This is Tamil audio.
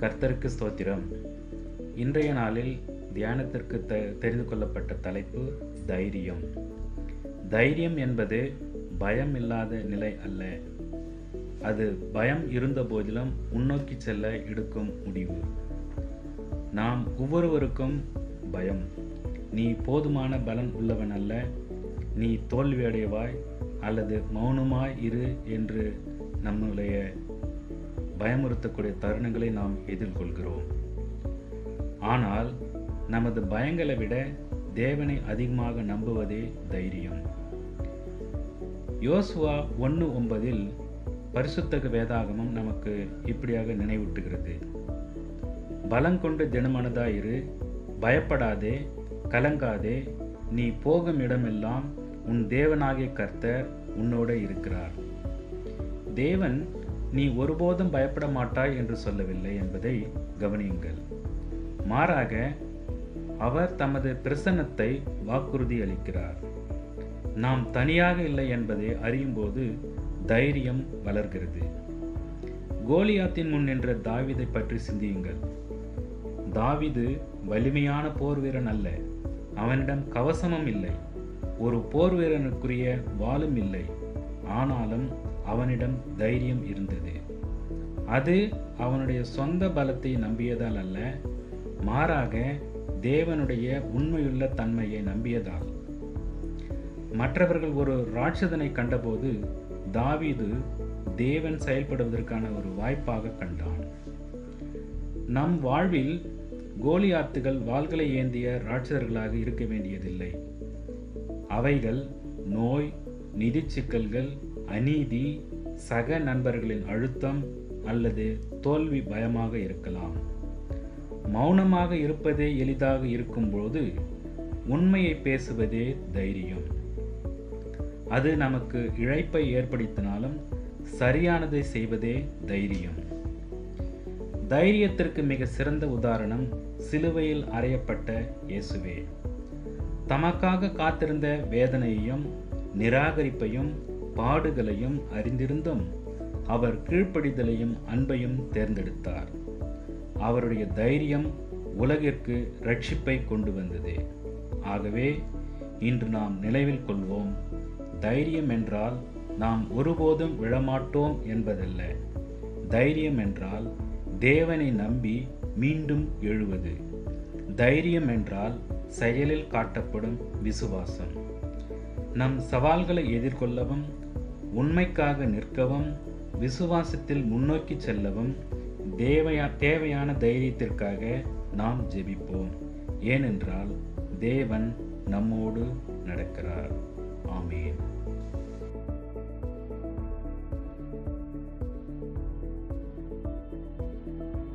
கர்த்தருக்கு ஸ்தோத்திரம். இன்றைய நாளில் தியானத்திற்கு த தெரிந்து கொள்ளப்பட்ட தலைப்பு தைரியம். தைரியம் என்பது பயம் இல்லாத நிலை அல்ல. அது பயம் இருந்த போதிலும் முன்னோக்கி செல்ல எடுக்கும் முடிவு. நாம் ஒவ்வொருவருக்கும் பயம். நீ போதுமான பலன் உள்ளவன் அல்ல. நீ தோல்வியடைவாய் அல்லது மௌனமாய் இரு என்று நம்முடைய பயமுறுத்தக்கூடிய தருணங்களை நாம் எதிர்கொள்கிறோம். ஆனால் நமது பயங்களை விட தேவனை அதிகமாக நம்புவதே தைரியம். யோசுவா ஒன்று ஒன்பதில் பரிசுத்தக வேதாகமம் நமக்கு இப்படியாக நினைவூட்டுகிறது. பலங்கொண்டு தினமனதாயிரு பயப்படாதே கலங்காதே நீ போகும் இடமெல்லாம் உன் தேவனாகிய கர்த்தர் உன்னோட இருக்கிறார். தேவன் நீ ஒருபோதும் பயப்பட மாட்டாய் என்று சொல்லவில்லை என்பதை கவனியுங்கள். மாறாக அவர் தமது பிரசன்னத்தை வாக்குறுதி அளிக்கிறார். நாம் தனியாக இல்லை என்பதை அறியும்போது தைரியம் வளர்கிறது. கோலியாத்தின் முன் நின்ற தாவிதை பற்றி சிந்தியுங்கள். தாவிது வலிமையான போர் வீரன் அல்ல. அவனிடம் கவசமும் இல்லை. ஒரு போர் வீரனுக்குரிய வாளும் இல்லை. ஆனாலும் அவனிடம் தைரியம் இருந்தது. அது அவனுடைய சொந்த பலத்தை நம்பியதால் அல்ல மாறாக தேவனுடைய உண்மையுள்ள தன்மையை நம்பியதால். மற்றவர்கள் ஒரு ராட்சதனை கண்டபோது தாவீது தேவன் செயல்படுவதற்கான ஒரு வாய்ப்பாக கண்டான். நம் வாழ்வில் கோலியாத்துகள் வாள்களை ஏந்திய ராட்சதர்களாக இருக்க வேண்டியதில்லை. அவைகள் நோய் நிதி சிக்கல்கள் அநீதி சக நண்பர்களின் அழுத்தம் அல்லது தோல்வி பயமாக இருக்கலாம். மௌனமாக இருப்பதே எளிதாக இருக்கும்போது உண்மையை பேசுவதே தைரியம். அது நமக்கு இழைப்பை ஏற்படுத்தினாலும் சரியானதை செய்வதே தைரியம். தைரியத்திற்கு மிக சிறந்த உதாரணம் சிலுவையில் அறையப்பட்ட இயேசுவே. தமக்காக காத்திருந்த வேதனையையும் நிராகரிப்பையும் பாடுகளையும் அறிந்திருந்தும் அவர் கீழ்ப்படிதலையும் அன்பையும் தேர்ந்தெடுத்தார். அவருடைய தைரியம் உலகிற்கு ரட்சிப்பை கொண்டு வந்தது. ஆகவே இன்று நாம் நினைவில் கொள்வோம் தைரியம் என்றால் நாம் ஒருபோதும் விழமாட்டோம் என்பதல்ல. தைரியம் என்றால் தேவனை நம்பி மீண்டும் எழுவது. தைரியம் என்றால் செயலில் காட்டப்படும் விசுவாசம். நம் சவால்களை எதிர்கொள்ளவும் உண்மைக்காக நிற்கவும் விசுவாசத்தில் முன்னோக்கி செல்லவும் தேவையா தேவையான தைரியத்திற்காக நாம் ஜெபிப்போம். ஏனென்றால் தேவன் நம்மோடு நடக்கிறார். ஆமேன்.